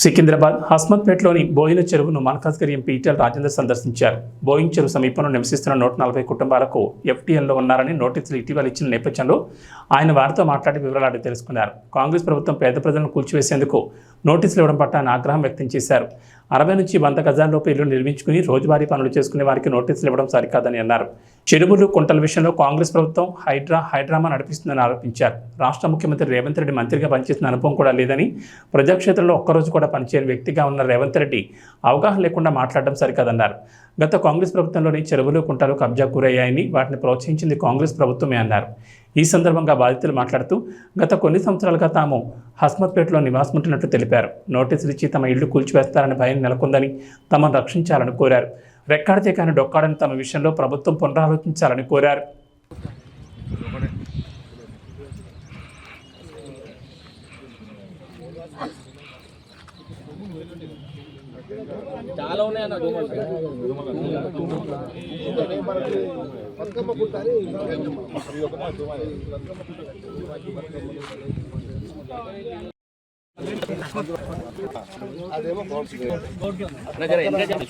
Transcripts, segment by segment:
సికింద్రాబాద్ హస్మత్పేటలోని బోయిన చెరువును మల్కాజ్గిరి ఎంపీ ఈటెల రాజేందర్ సందర్శించారు. బోయిన్ చెరువు సమీపంలో నివసిస్తున్న నూట నలభై కుటుంబాలకు ఎఫ్టీఎన్లో ఉన్నారని నోటీసులు ఇటీవల ఇచ్చిన నేపథ్యంలో ఆయన వారితో మాట్లాడి వివరాలు అడిగి తెలుసుకున్నారు. కాంగ్రెస్ ప్రభుత్వం పేద ప్రజలను కూల్చివేసేందుకు నోటీసులు ఇవ్వడం పట్ల ఆయన ఆగ్రహం వ్యక్తం చేశారు. అరవై నుంచి వంద గజాల్లోపు ఇల్లు నిర్మించుకుని రోజువారీ పనులు చేసుకునే వారికి నోటీసులు ఇవ్వడం సరికాదని అన్నారు. చెరువులు కుంటల విషయంలో కాంగ్రెస్ ప్రభుత్వం హైడ్రా హైడ్రామా నడిపిస్తుందని ఆరోపించారు. రాష్ట్ర ముఖ్యమంత్రి రేవంత్ రెడ్డి మంత్రిగా పనిచేసిన అనుభవం కూడా లేదని ప్రజాక్షేత్రంలో ఒక్కరోజు కూడా పనిచేయని వ్యక్తిగా ఉన్న రేవంత్ రెడ్డి అవగాహన లేకుండా మాట్లాడడం సరికాదన్నారు. గత కాంగ్రెస్ ప్రభుత్వంలోని చెరువులు కుంటలు కబ్జా గురయ్యాయని వాటిని ప్రోత్సహించింది కాంగ్రెస్ ప్రభుత్వమే అన్నారు. ఈ సందర్భంగా బాధితులు మాట్లాడుతూ గత కొన్ని సంవత్సరాలుగా తాము హస్మత్పేటలో నివాసముంటున్నట్లు తెలిపారు. నోటీసులు ఇచ్చి తమ ఇళ్ళు కూల్చివేస్తారని భయం నెలకొందని తమను రక్షించాలని కోరారు. రెక్కాడితే కానీ డొక్కాడని తమ విషయంలో ప్రభుత్వం పునరాలోచించాలని కోరారు. చాలా ఉన్నాయన్న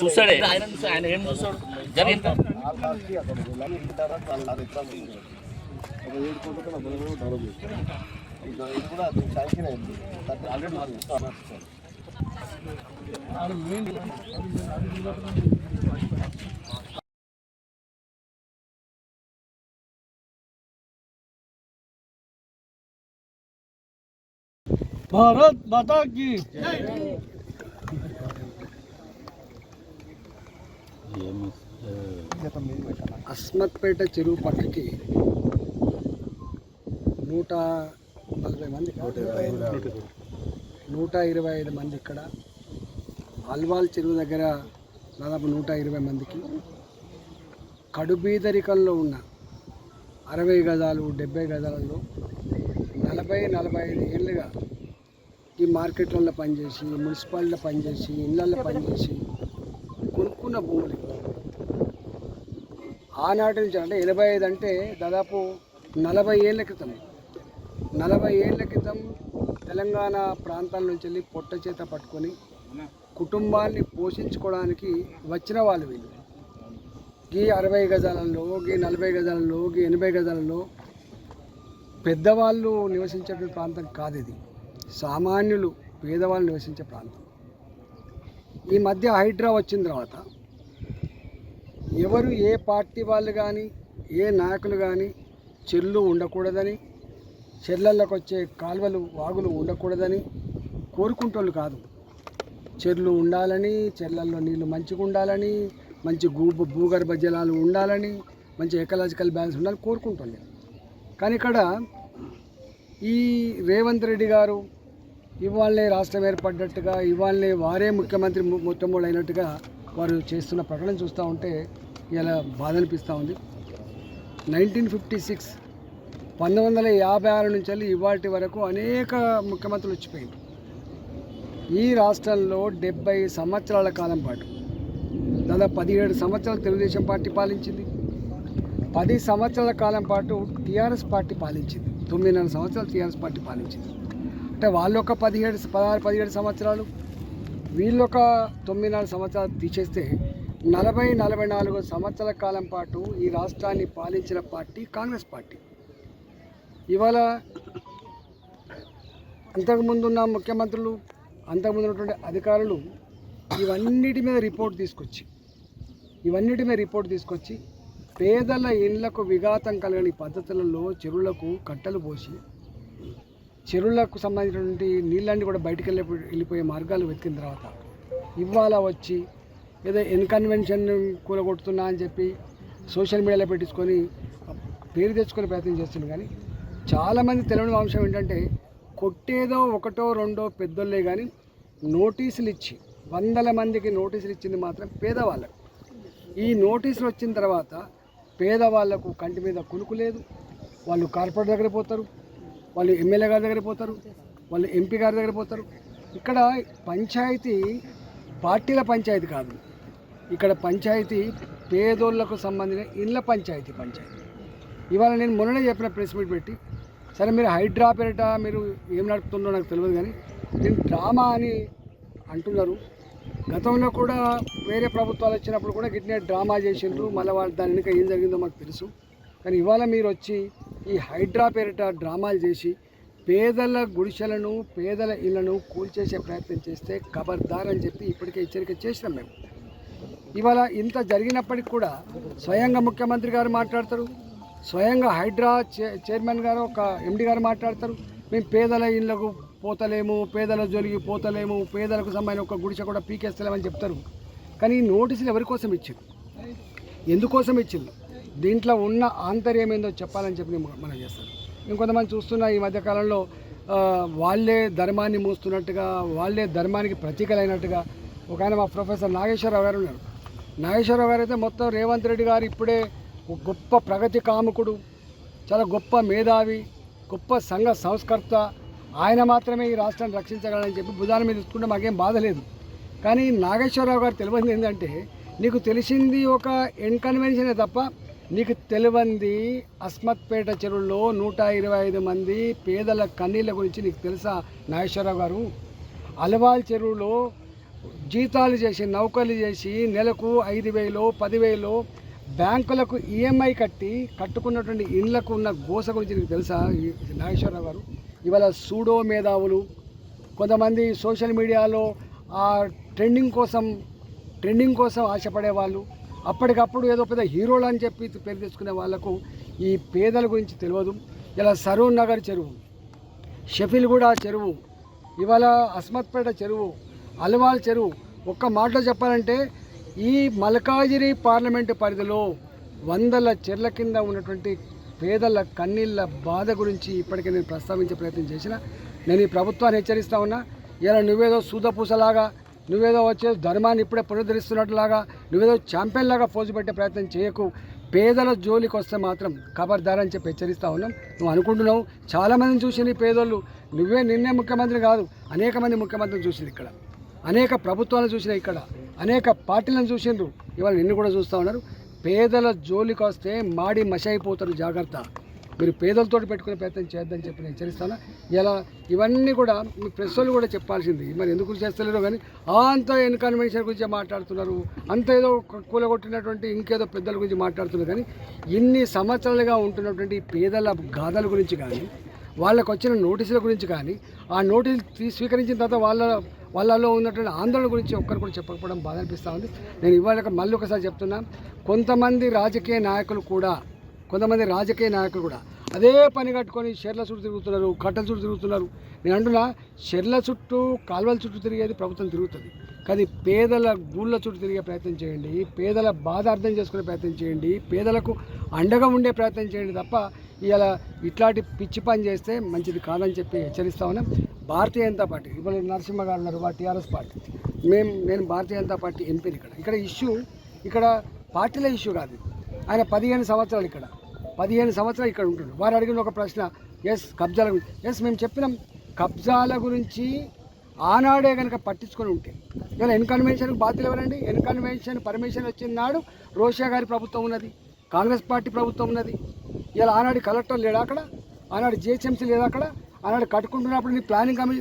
చూస్తాడే. ఆయన ఆయన ఏం చూస్తాడు జరిగింది ఆల్రెడీ భారత్ మాతాకి అస్మత్పేట చెరువు పక్కకి నూట నలభై మంది నూట ఇరవై ఐదు. మంది ఇక్కడ. అల్వాల్ చెరువు దగ్గర దాదాపు నూట ఇరవై మందికి. కడుబీదరికల్లో ఉన్న అరవై గజాలు డెబ్బై గజాలలో నలభై నలభై ఐదు ఏళ్ళుగా ఈ మార్కెట్లలో పనిచేసి మున్సిపాలిటీలో పనిచేసి ఇళ్ళల్లో పనిచేసి కొనుక్కున్న భూములు ఆనాటి నుంచి అంటే ఎనభై ఐదు అంటే దాదాపు నలభై ఏళ్ళ క్రితం. నలభై ఏళ్ళ క్రితం తెలంగాణ ప్రాంతాల నుంచి వెళ్ళి పొట్ట చేత పట్టుకొని కుటుంబాన్ని పోషించుకోవడానికి వచ్చిన వాళ్ళు వీళ్ళు. గీ అరవై గజాలలో గీ నలభై గజాలలో గీ ఎనభై గజాలలో పెద్దవాళ్ళు నివసించే ప్రాంతం కాదు ఇది. సామాన్యులు పేదవాళ్ళు నివసించే ప్రాంతం. ఈ మధ్య హైడ్రా వచ్చిన తర్వాత ఎవరు ఏ పార్టీ వాళ్ళు కానీ ఏ నాయకులు కానీ చెర్లు ఉండకూడదని చెర్లలోకి వచ్చే కాలువలు వాగులు ఉండకూడదని కోరుకుంటోళ్ళు కాదు. చెర్లు ఉండాలని చెర్లల్లో నీళ్ళు మంచిగా ఉండాలని మంచి భూ భూగర్భ జలాలు ఉండాలని మంచి ఎకలాజికల్ బ్యాలెన్స్ ఉండాలని కోరుకుంటుండే కానీ ఇక్కడ ఈ రేవంత్ రెడ్డి గారు ఇవాళనే రాష్ట్రం ఏర్పడ్డట్టుగా ఇవాళనే వారే ముఖ్యమంత్రి ము- మొట్టమొదటి అయినట్టుగా వారు చేస్తున్న ప్రకటన చూస్తూ ఉంటే ఇలా బాధ అనిపిస్తూ ఉంది. నైన్టీన్ ఫిఫ్టీ సిక్స్ పంతొమ్మిది వందల యాభై ఆరు నుంచి వెళ్ళి ఇవాటి వరకు అనేక ముఖ్యమంత్రులు వచ్చిపోయింది ఈ రాష్ట్రంలో డెబ్బై సంవత్సరాల కాలం పాటు దాదాపు పదిహేడు సంవత్సరాలు తెలుగుదేశం పార్టీ పాలించింది. పది సంవత్సరాల కాలం పాటు టీఆర్ఎస్ పార్టీ పాలించింది. తొమ్మిదిన్నర సంవత్సరాలు టీఆర్ఎస్ పార్టీ పాలించింది. అంటే వాళ్ళు ఒక పదిహేడు పదహారు పదిహేడు సంవత్సరాలు వీళ్ళు ఒక తొమ్మిదిన్నర సంవత్సరాలు తీసేస్తే నలభై నలభై నాలుగు సంవత్సరాల కాలం పాటు ఈ రాష్ట్రాన్ని పాలించిన పార్టీ కాంగ్రెస్ పార్టీ. ఇవాళ అంతకుముందు ఉన్న ముఖ్యమంత్రులు అంతకుముందు ఉన్నటువంటి అధికారులు ఇవన్నిటి మీద రిపోర్ట్ తీసుకొచ్చి ఇవన్నిటి మీద రిపోర్ట్ తీసుకొచ్చి పేదల ఇండ్లకు విఘాతం కలగని పద్ధతులలో చెరువులకు కట్టలు పోసి చెరువులకు సంబంధించినటువంటి నీళ్ళన్నీ కూడా బయటికి వెళ్ళి వెళ్ళిపోయే మార్గాలు వెతికిన తర్వాత ఇవాళ వచ్చి ఏదో ఇన్కన్వెన్షన్ కూలగొడుతున్నా అని చెప్పి సోషల్ మీడియాలో పెట్టించుకొని పేరు తెచ్చుకునే ప్రయత్నం చేస్తుంది కానీ చాలామంది తెలియని అంశం ఏంటంటే కొట్టేదో ఒకటో రెండో పెద్దోళ్ళే కానీ నోటీసులు ఇచ్చి వందల మందికి నోటీసులు ఇచ్చింది మాత్రం పేదవాళ్ళకు. ఈ నోటీసులు వచ్చిన తర్వాత పేదవాళ్ళకు కంటి మీద కునుకు లేదు. వాళ్ళు కార్పొరేట్ దగ్గర పోతారు. వాళ్ళు ఎమ్మెల్యే గారి దగ్గర పోతారు వాళ్ళు ఎంపీ గారి దగ్గర పోతారు. ఇక్కడ పంచాయతీ పార్టీల పంచాయతీ కాదు. ఇక్కడ పంచాయతీ పేదోళ్ళకు సంబంధించిన ఇళ్ళ పంచాయతీ పంచాయతీ. ఇవాళ నేను మొన్ననే చెప్పిన ప్రెస్ మీట్ పెట్టి సరే మీరు హైడ్రా పేరిట మీరు ఏం నడుపుతుందో నాకు తెలియదు కానీ నేను డ్రామా అని అంటున్నారు. గతంలో కూడా వేరే ప్రభుత్వాలు వచ్చినప్పుడు కూడా గిట్నే డ్రామా చేసిండ్రు. మళ్ళీ వాళ్ళు దాని వెనుక ఏం జరిగిందో మాకు తెలుసు. కానీ ఇవాళ మీరు వచ్చి ఈ హైడ్రా పేరిట డ్రామాలు చేసి పేదల గుడిసెలను పేదల ఇళ్ళను కూల్చేసే ప్రయత్నం చేస్తే ఖబర్దార్ అని చెప్పి ఇప్పటికే హెచ్చరిక చేసినాం మేము. ఇవాళ ఇంత జరిగినప్పటికి కూడా స్వయంగా ముఖ్యమంత్రి గారు మాట్లాడతారు స్వయంగా హైడ్రా చైర్మన్ గారు ఒక ఎండి గారు మాట్లాడతారు. మేము పేదల ఇళ్ళకు పోతలేము పేదల జోలికి పోతలేము పేదలకు సంబంధించిన ఒక గుడిసె కూడా పీకేస్తలేమని చెప్తారు. కానీ ఈ నోటీసులు ఎవరి కోసం ఎందుకోసం ఇచ్చింది దీంట్లో ఉన్న ఆంతర్యం ఏందో చెప్పాలని చెప్పి మనం చేస్తాను. ఇంకొంతమంది చూస్తున్న ఈ మధ్యకాలంలో వాళ్ళే ధర్మాన్ని మూస్తున్నట్టుగా వాళ్ళే ధర్మానికి ప్రతీకలైనట్టుగా ఒక ఆయన మా ప్రొఫెసర్ నాగేశ్వరరావు గారు ఉన్నారు. నాగేశ్వరరావు గారు అయితే మొత్తం రేవంత్ రెడ్డి గారు ఇప్పుడే గొప్ప ప్రగతి కాముకుడు చాలా గొప్ప మేధావి గొప్ప సంఘ సంస్కర్త. ఆయన మాత్రమే ఈ రాష్ట్రాన్ని రక్షించగలని చెప్పి భుజాల మీద తీసుకుంటే మాకేం బాధ లేదు. కానీ నాగేశ్వరరావు గారు తెలియదు ఏంటంటే నీకు తెలిసింది ఒక ఇన్కన్వెన్షనే తప్ప నీకు తెలివంది అస్మత్పేట చెరువులో నూట ఇరవై ఐదు మంది పేదల కన్నీళ్ళ గురించి నీకు తెలుసా నాగేశ్వరరావు గారు? అలవాల్ చెరువులో జీతాలు చేసి నౌకర్లు చేసి నెలకు ఐదు వేలు పదివేలు బ్యాంకులకు ఈఎంఐ కట్టి కట్టుకున్నటువంటి ఇండ్లకు ఉన్న గోస గురించి నీకు తెలుసా నాగేశ్వరరావు గారు? ఇవాళ సూడో మేధావులు కొంతమంది సోషల్ మీడియాలో ఆ ట్రెండింగ్ కోసం ట్రెండింగ్ కోసం ఆశపడే వాళ్ళు అప్పటికప్పుడు ఏదో పెద్ద హీరోలు అని చెప్పి పేరు తెచ్చుకునే వాళ్ళకు ఈ పేదల గురించి తెలియదు. ఇలా సరూర్ నగర్ చెరువు షఫీల్గూడ చెరువు ఇవాళ అస్మత్పేట చెరువు అల్వాల్ చెరువు ఒక్క మాటలో చెప్పాలంటే ఈ మల్కాజిరి పార్లమెంటు పరిధిలో వందల చెర్ల కింద ఉన్నటువంటి పేదల కన్నీళ్ళ బాధ గురించి ఇప్పటికే నేను ప్రస్తావించే ప్రయత్నం చేసిన. నేను ఈ ప్రభుత్వాన్ని హెచ్చరిస్తా ఉన్నా. ఇలా నువ్వేదో సూదపూసలాగా నువ్వేదో వచ్చే ధర్మాన్ని ఇప్పుడే పునరుద్ధరిస్తున్నట్లాగా నువ్వేదో ఛాంపియన్ లాగా పోజు పెట్టే ప్రయత్నం చేయకు. పేదల జోలికి వస్తే మాత్రం ఖబర్దారని చెప్పి హెచ్చరిస్తా ఉన్నాం. నువ్వు అనుకుంటున్నావు చాలామందిని చూసింది పేదోళ్ళు. నువ్వే నిన్నే ముఖ్యమంత్రి కాదు అనేక మంది ముఖ్యమంత్రిని చూసింది ఇక్కడ. అనేక ప్రభుత్వాలను చూసిన ఇక్కడ. అనేక పార్టీలను చూసిండ్రు. ఇవాళ నిన్ను కూడా చూస్తూ ఉన్నారు. పేదల జోలికి వస్తే మాడి మషైపోతారు జాగ్రత్త. మీరు పేదలతో పెట్టుకునే ప్రయత్నం చేద్దని చెప్పి నేను హెచ్చరిస్తాను. ఇలా ఇవన్నీ కూడా మీ ప్రెస్ వాళ్ళు కూడా చెప్పాల్సింది. మరి ఎందుకు చేస్తలేరు కానీ ఆ అంత ఎన్కన్వెన్షన్ గురించి మాట్లాడుతున్నారు. అంత ఏదో కూలగొట్టినటువంటి ఇంకేదో పెద్దల గురించి మాట్లాడుతున్నారు. కానీ ఇన్ని సంవత్సరాలుగా ఉంటున్నటువంటి పేదల గాథల గురించి కానీ వాళ్ళకు వచ్చిన నోటీసుల గురించి కానీ ఆ నోటీసులు తీ- స్వీకరించిన తర్వాత వాళ్ళ వాళ్ళలో ఉన్నటువంటి ఆందోళన గురించి ఒక్కరు కూడా చెప్పకపోవడం బాధ అనిపిస్తూ ఉంది. నేను ఇవాళ మళ్ళీ ఒకసారి చెప్తున్నా కొంతమంది రాజకీయ నాయకులు కూడా కొంతమంది రాజకీయ నాయకులు కూడా అదే పని కట్టుకొని షెర్ల చుట్టూ తిరుగుతున్నారు కట్టల చుట్టూ తిరుగుతున్నారు. నేను అంటున్నా షెర్ల చుట్టూ కాలువల చుట్టూ తిరిగేది ప్రభుత్వం తిరుగుతుంది. కానీ పేదల గూళ్ళ చుట్టూ తిరిగే ప్రయత్నం చేయండి పేదల బాధ అర్థం చేసుకునే ప్రయత్నం చేయండి పేదలకు అండగా ఉండే ప్రయత్నం చేయండి తప్ప ఇవాళ ఇట్లాంటి పిచ్చి పని చేస్తే మంచిది కాదని చెప్పి హెచ్చరిస్తామని భారతీయ జనతా పార్టీ ఇప్పుడు నరసింహ గారు ఉన్నారు టీఆర్ఎస్ పార్టీ. మేము నేను భారతీయ జనతా పార్టీ ఎంపీని ఇక్కడ. ఇక్కడ ఇష్యూ ఇక్కడ పార్టీల ఇష్యూ కాదు. ఆయన పదిహేను సంవత్సరాలు ఇక్కడ. పదిహేను సంవత్సరాలు ఇక్కడ ఉంటుండు వారు అడిగిన ఒక ప్రశ్న ఎస్ కబ్జాల గురించి ఎస్ మేము చెప్పినాం కబ్జాల గురించి ఆనాడే కనుక పట్టించుకొని ఉంటే. ఇలా ఎన్కన్వెన్షన్కి బాధ్యత ఎవరండి? ఎన్కన్వెన్షన్ పర్మిషన్ వచ్చిన నాడు రోషియా గారి ప్రభుత్వం ఉన్నది కాంగ్రెస్ పార్టీ ప్రభుత్వం ఉన్నది. ఇలా ఆనాడు కలెక్టర్ లేడా అక్కడ? ఆనాడు జిహెచ్ఎంసీ లేదా అక్కడ? ఆనాడు కట్టుకుంటున్నప్పుడు నీ ప్లానింగ్ కమి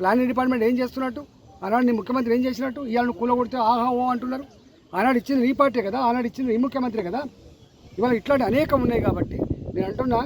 ప్లానింగ్ డిపార్ట్మెంట్ ఏం చేస్తున్నట్టు? ఆనాడు నీ ముఖ్యమంత్రి ఏం చేసినట్టు? ఇవాళ కూలగొడితే ఆహా ఓ అంటున్నారు. ఆనాడు ఇచ్చింది నీ పార్టీ కదా ఆనాడు ఇచ్చింది నీ ముఖ్యమంత్రి కదా. ఇవాళ ఇట్లాంటి అనేకం ఉన్నాయి కాబట్టి నేను అంటున్నా